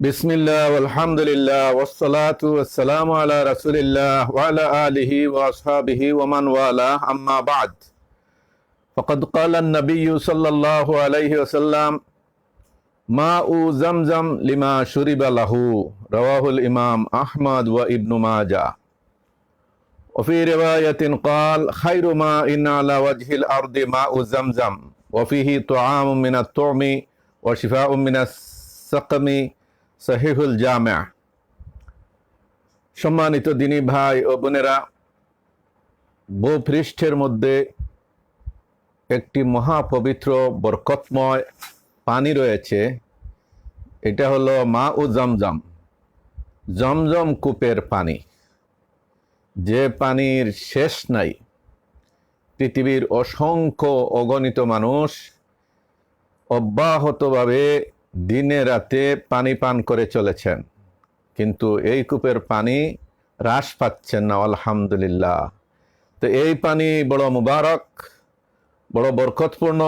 بسم الله والحمد لله والصلاة والسلام على رسول الله وعلى آله وأصحابه ومن والاه أما بعد فقد قال النبي صلى الله عليه وسلم ماء زمزم لما شرب له رواه الإمام أحمد وابن ماجه وفي رواية قال خير ماء على وجه الأرض ماء زمزم وفيه طعام من الطعم وشفاء من السقم সহিহুল জামা। সম্মানিত দিনী ভাই ও বোনেরা, ভূপৃষ্ঠের মধ্যে একটি মহাপবিত্র, বরকতময় পানি রয়েছে। এটা হলো মা ও জমজম। জমজম কূপের পানি। যে পানির শেষ নাই। পৃথিবীর অসংখ্য অগণিত মানুষ অব্যাহতভাবে দিনে রাতে পানি পান করে চলেছেন। কিন্তু এই কূপের পানি হ্রাস পাচ্ছেন না, আলহামদুলিল্লাহ। তো এই পানি বড় মুবারক, বড় বরকতপূর্ণ,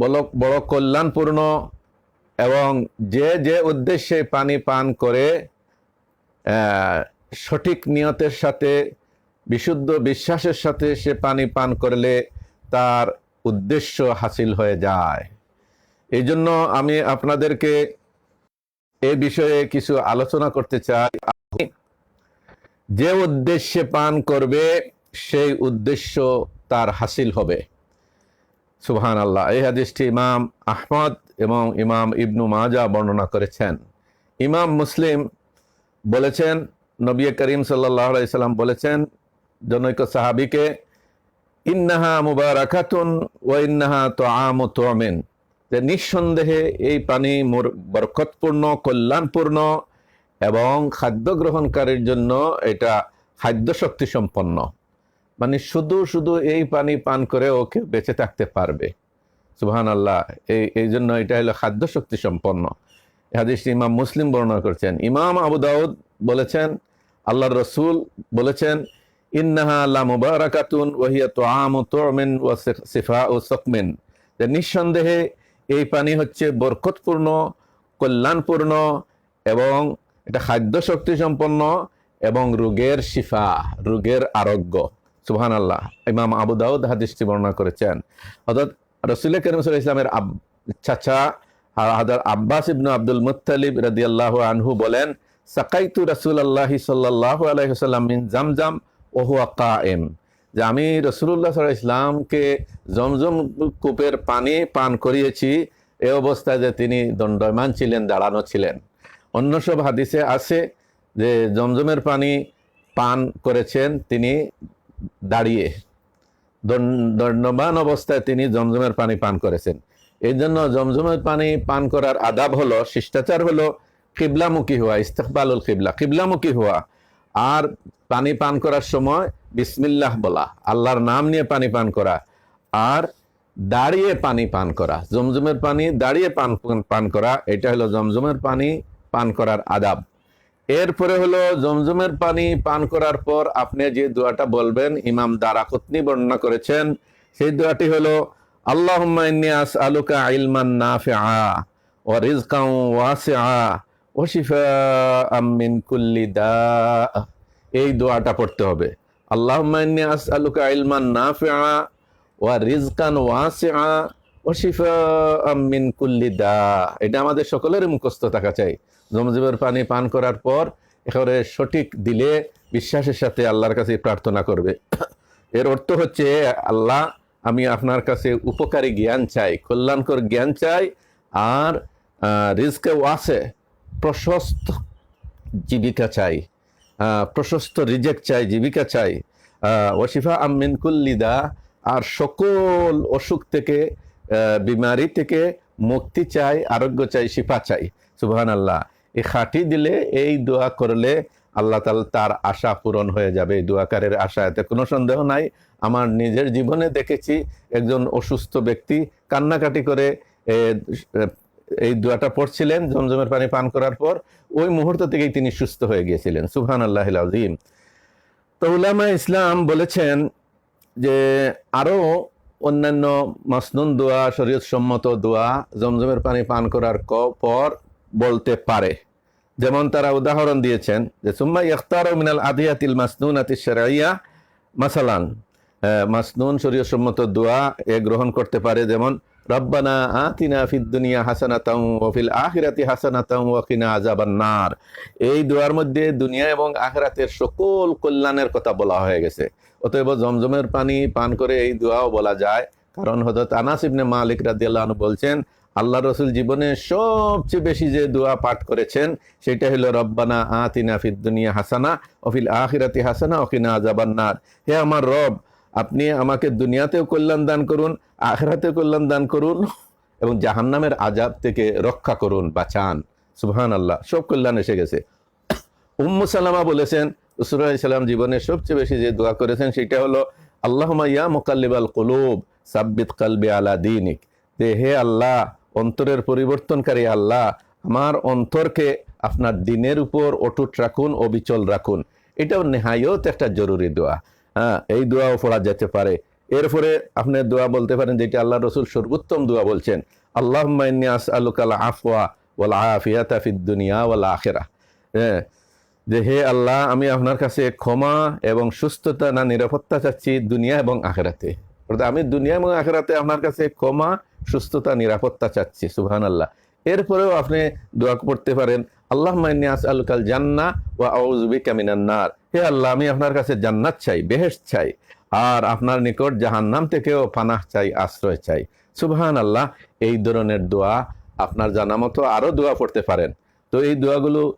বড় বড় কল্যাণপূর্ণ এবং যে যে উদ্দেশ্যে পানি পান করে সঠিক নিয়তের সাথে, বিশুদ্ধ বিশ্বাসের সাথে সে পানি পান করলে তার উদ্দেশ্য হাসিল হয়ে যায়। এই জন্য আমি আপনাদেরকে এ বিষয়ে কিছু আলোচনা করতে চাই। যে উদ্দেশ্যে পান করবে, সেই উদ্দেশ্য তার হাসিল হবে। সুবহান আল্লাহ এই হাদিসটি ইমাম আহমদ এবং ইমাম ইবনু মাজা বর্ণনা করেছেন। ইমাম মুসলিম বলেছেন, নবী করিম সাল্লাম বলেছেন, জনৈক সাহাবিকে, ইন্নাহা মুবারাকাতুন ও ইন্নাহা তো আম তোমেন যে নিঃসন্দেহে এই পানি মোর বরকতপূর্ণ, কল্যাণপূর্ণ এবং খাদ্য গ্রহণকারীর জন্য এটা খাদ্য শক্তি সম্পন্ন। মানে শুধু শুধু এই পানি পান করে ওকে বেঁচে থাকতে পারবে। সুহান আল্লাহ এই এই জন্য এটা হলো খাদ্য শক্তি সম্পন্ন হাদিসটি ইমাম মুসলিম বর্ণনা করছেন। ইমাম আবু দাউদ বলেছেন, আল্লাহর রসুল বলেছেন, ইন্নাহা লা মুবারাকাতুন ওয়াহিয়া তুআমু তুমিন ওয়া সিফা ও সকমিন। যে নিঃসন্দেহে এই পানি হচ্ছে বরকতপূর্ণ, কল্যাণপূর্ণ এবং এটা খাদ্য শক্তি সম্পন্ন এবং রোগের শিফা, রোগের আরোগ্য। সুহান আল্লাহ ইমাম আবু দাউদ হাদিসটি বর্ণনা করেছেন। অর্থাৎ রসুল করিম ইসলামের চাচা হাদার আব্বাস ইবনু আব্দুল মুত্তালিব আল্লাহ আনহু বলেন, সাকাইতু রাসূল আল্লাহি সাল্লাল্লাহু আলাইহি ওয়াসাল্লাম মিন জামজাম ওয়া হুয়া কায়েম। যে আমি রসুল্লাহ আলাইহি ইসলামকে জমজম কূপের পানি পান করিয়েছি, এ অবস্থায় যে তিনি দণ্ডয়মান ছিলেন, দাঁড়ানো ছিলেন। অন্য সব হাদিসে আছে যে জমজমের পানি পান করেছেন তিনি দাঁড়িয়ে। দণ্ড- দণ্ডবান অবস্থায় তিনি জমজমের পানি পান করেছেন। এই জন্য জমজমের পানি পান করার আদাব হলো, শিষ্টাচার হলো কিবলামুখী হওয়া, ইস্তেকবালুল কিবলা, কিবলামুখী হওয়া। আর পানি পান করার সময় বিসমিল্লাহ বলা, আল্লাহর নাম নিয়ে পানি পান করা, আর দাঁড়িয়ে পানি পান করা, জমজমের পানি দাঁড়িয়ে পান পান করা, এটা হলো জমজমের পানি পান করার আদাব। এরপরে হলো জমজমের পানি পান করার পর আপনি যে দোয়াটা বলবেন, ইমাম দারাকুতনি বর্ণনা করেছেন, সেই দোয়াটি হলো, আল্লাহুম্মা ইন্নী আসআলুকা ইলমান নাফিআ ওয়া রিজকান ওয়াসিআ ওয়া শিফাআম মিন কুল্লি দা এই দোয়াটা পড়তে হবে। ইন্নী আসআলুকা ইলমান নাফিআ ওয়া রিজকান ওয়াসিআ। ওয়া শিফাআম মিন কুল্লি দা এটা আমাদের সকলের মুখস্থ থাকা চাই। জমজমের পানি পান করার পর একেবারে সঠিক দিলে বিশ্বাসের সাথে আল্লাহর কাছে প্রার্থনা করবে। এর অর্থ হচ্ছে, আল্লাহ, আমি আপনার কাছে উপকারী জ্ঞান চাই, কল্যাণকর জ্ঞান চাই, আর রিজকে ওয়াসে প্রশস্ত জীবিকা চাই প্রশস্ত রিজেক্ট চাই জীবিকা চাই। আহ, ওয়াসিফা আমিন কুল্লিদা আর সকল অসুখ থেকে বিমারি থেকে মুক্তি চাই আরোগ্য চাই শিফা চাই। সুবহান আল্লাহ এই খাঁটি দিলে এই দোয়া করলে আল্লাহ তাআলা তার আশা পূরণ হয়ে যাবে। এই দোয়াকারের আশা এতে কোনো সন্দেহ নাই। আমার নিজের জীবনে দেখেছি একজন অসুস্থ ব্যক্তি কান্নাকাটি করে এই দোয়াটা পড়ছিলেন, জমজমের পানি পান করার পর ওই মুহূর্ত থেকেই তিনি সুস্থ হয়ে গিয়েছিলেন। সুহান আল্লাহ আজিম তো উলামা ইসলাম বলেছেন যে আরও অন্যান্য মাসনুন দোয়া শরীয়ত সম্মত দোয়া, জমজমের পানি পান করার পর বলতে পারে। যেমন তারা উদাহরণ দিয়েছেন যে, সুম্মা ইখতার মিনাল আদিয়াতিল মাসনুন আতি শারাইয়া মাসালান। মাসনুন শরীয় সম্মত দোয়া এ গ্রহণ করতে পারে। যেমন রব্বানা আতিনা ফিদ দুনিয়া হাসানাতাও ওয়া ফিল আখিরাতি হাসানাতাও ওয়া কিনা আযাবান নার এই দোয়ার মধ্যে দুনিয়া এবং আখিরাতের সকল কল্যাণের কথা বলা হয়ে গেছে। অতএব জমজমের পানি পান করে এই দোয়াও বলা যায়। কারণ হযরত আনাস ইবনে মালিক রাদিয়াল্লাহু বলছেন আল্লাহ রসুল জীবনে সবচেয়ে বেশি যে দোয়া পাঠ করেছেন, সেটা হলো রব্বানা আতিনা ফিদ দুনিয়া হাসানা অফিল আখিরাতি হাসানা অকিনা আজাবান্নার হে আমার রব আপনি আমাকে দুনিয়াতেও কল্যাণ দান করুন, আখরাতেও কল্যাণ দান করুন এবং জাহান্নামের আজাব থেকে রক্ষা করুন, বাঁচান। সুবহান আল্লাহ সব কল্যাণ এসে গেছে। উম্মু সালামা বলেছেন রসুল্লাহ সাল্লাম জীবনের সবচেয়ে বেশি যে দোয়া করেছেন সেটা হলো, আল্লাহুম্মা ইয়া মোকাল্লিবাল কুলুব, সাব্বিত কালবি আলা দিনিক। যে হে আল্লাহ, অন্তরের পরিবর্তনকারী আল্লাহ, আমার অন্তরকে আপনার দিনের উপর অটুট রাখুন, অবিচল রাখুন। এটাও নেহায়ত একটা জরুরি দোয়া। হ্যাঁ এই দোয়াও পড়া যেতে পারে। এরপরে আপনি দোয়া বলতে পারেন যেটা আল্লাহ রসুল সর্বোত্তম দোয়া বলছেন আল্লাহ আলুকাল আফওয়া ওয়াল আফিয়াতা ফিদ দুনিয়া ওয়াল আখেরা হ্যাঁ যে হে আল্লাহ, আমি আপনার কাছে ক্ষমা এবং সুস্থতা না নিরাপত্তা চাচ্ছি দুনিয়া এবং আখেরাতে। অর্থাৎ আমি দুনিয়া এবং আখেরাতে আপনার কাছে ক্ষমা, সুস্থতা, নিরাপত্তা চাচ্ছি সুহান আল্লাহ এরপরেও আপনি দোয়া করতে পারেন আল্লাহ মাইনিয়াস আলুকাল জান্না ও আউজবি কামিনান্নার হে আল্লাহ, আমি আপনার কাছে জান্নাত চাই, বেহেশত চাই, আর আপনার নিকট জাহান্নাম থেকেও পানাহ চাই, আশ্রয় চাই। সুবহান আল্লাহ এই ধরনের দোয়া আপনার জানা মতো আরও দোয়া পড়তে পারেন। তো এই দোয়াগুলো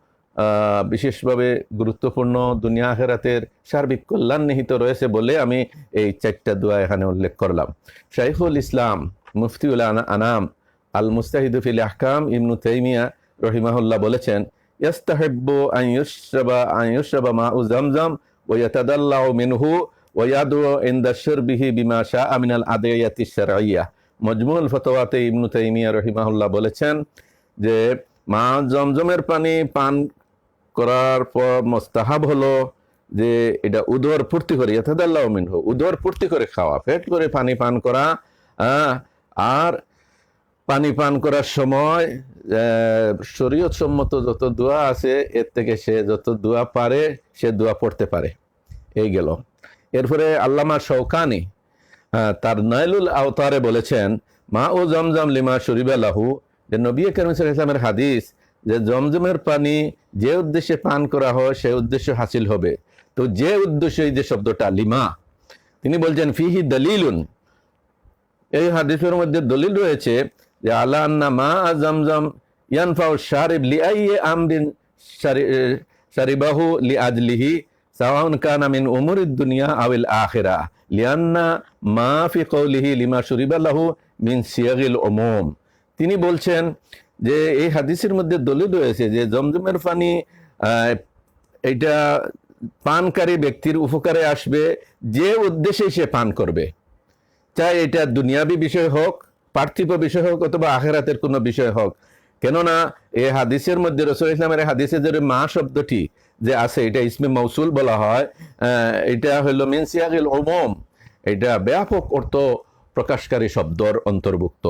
বিশেষভাবে গুরুত্বপূর্ণ, দুনিয়া আখেরাতের সার্বিক কল্যাণ নিহিত রয়েছে বলে আমি এই চারটা দোয়া এখানে উল্লেখ করলাম। শাইখুল ইসলাম, মুফতিউল আনা- আনাম আল মুস্তাহিদুফিল আহকাম, ইবনু তাইমিয়া রহিমাহুল্লাহ বলেছেন ইউশরাবা আন ইউশরাবা মাউ জামজাম ওয়া ইয়াতাদাল্লাউ মিনহু ওয়া ইয়াদু ইনদা শিরবিহি বিমা শাআ মিনাল আদিয়াতি শারঈয়া মজমুল ফতোয়াতে ইবনু তাইমিয়া রহিমাহুল্লাহ বলেছেন যে মা জমজমের পানি পান করার পর মোস্তাহাব হলো যে এটা উদর পূর্তি করে ইয়াতাদাল্লাউ মিনহু উদর পূর্তি করে খাওয়া পেট করে পানি পান করা আহ, আর পানি পান করার সময় শরীয়ত সম্মত যত দোয়া আছে, এর থেকে সে যত দোয়া পারে, সে দোয়া পড়তে পারে। এই গেল। এরপরে আল্লামা শৌকানি তার নাইলুল আওতারে বলেছেন, মা ও জমজম লিমা শরীবা লাহু, যে নবী করিম সাল্লাল্লাহু আলাইহি ওয়াসাল্লামের হাদিস, যে জমজমের পানি যে উদ্দেশ্যে পান করা হয়, সে উদ্দেশ্য হাসিল হবে। তো যে উদ্দেশ্য এই যে শব্দটা, লিমা, তিনি বলছেন, ফিহি দলিলুন। এই হাদিসের মধ্যে দলিল রয়েছে যে আলা আন্না মা জমজম ইয়ানফাউ শারিব লিআইয়ে আমরিন শারি- শারিবাহু লিআজলিহি, সাওয়াউন কানা মিন উমুরিদ দুনিয়া আওয়াল আখিরা, লিআন্না মা ফি কওলিহি লিমা শুরিবা লাহু মিন সিয়াগিল উমুম। তিনি বলছেন যে এই হাদিসের মধ্যে দলিল রয়েছে যে জমজমের পানি এটা পানকারী ব্যক্তির উপকারে আসবে, যে উদ্দেশ্যে সে পান করবে। চাই এটা দুনিয়াবি বিষয় হোক পার্থিব বিষয় হোক অথবা আখেরাতের কোনো বিষয় হোক। কেননা এ হাদিসের মধ্যে রসুল ইসলামের এই হাদিসে যে মা শব্দটি যে আছে, এটা ইসমে মৌসুল বলা হয় এটা হলো মিনসিয়াগিল ওমম এটা ব্যাপক অর্থ প্রকাশকারী শব্দর অন্তর্ভুক্ত।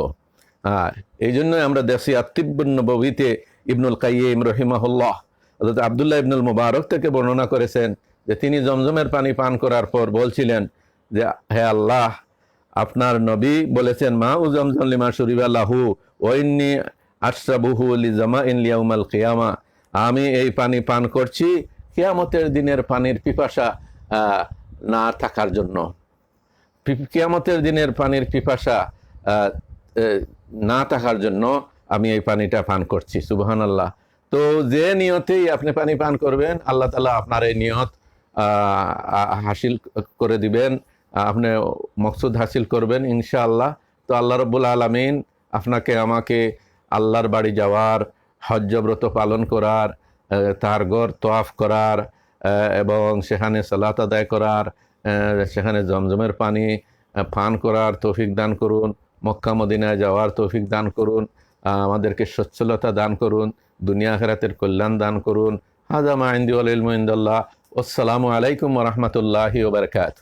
আর এই জন্য আমরা দেখছি আত্মিবনবীতে ইবনুল কাইম রহিমাহুল্লাহ অর্থাৎ আবদুল্লাহ ইবনুল মুবারক থেকে বর্ণনা করেছেন যে তিনি জমজমের পানি পান করার পর বলছিলেন যে, হে আল্লাহ আপনার নবী বলেছেন, মা উ জমজম লিমা শরীবা লাহু ওইন্নি আশরাবুহু লি জামা ইন লিয়াউমাল কিয়ামা। আমি এই পানি পান করছি, কেয়ামতের দিনের পানির পিপাসা না থাকার জন্য। কেয়ামতের দিনের পানির পিপাসা না থাকার জন্য আমি এই পানিটা পান করছি সুবহান আল্লাহ তো যে নিয়তেই আপনি পানি পান করবেন, আল্লাহ তালা আপনার এই নিয়ত হাসিল করে দিবেন। আপনি মকসুদ হাসিল করবেন, ইনশাআল্লাহ। তো আল্লাহ রব্বুল আলমিন আপনাকে, আমাকে আল্লাহর বাড়ি যাওয়ার হজ্জব্রত পালন করার তার গড় তোয়াফ করার এবং সেখানে সালাত আদায় করার সেখানে জমজমের পানি পান করার তৌফিক দান করুন, মক্কা মদিনায় যাওয়ার তৌফিক দান করুন আমাদেরকে সচ্ছলতা দান করুন, দুনিয়া খেরাতের কল্যাণ দান করুন। হাজা মাইন্দি আল ইলমুইন্দাল্লাহ আসসালামু আলাইকুম রহমতুল্লাহি ওবরকাত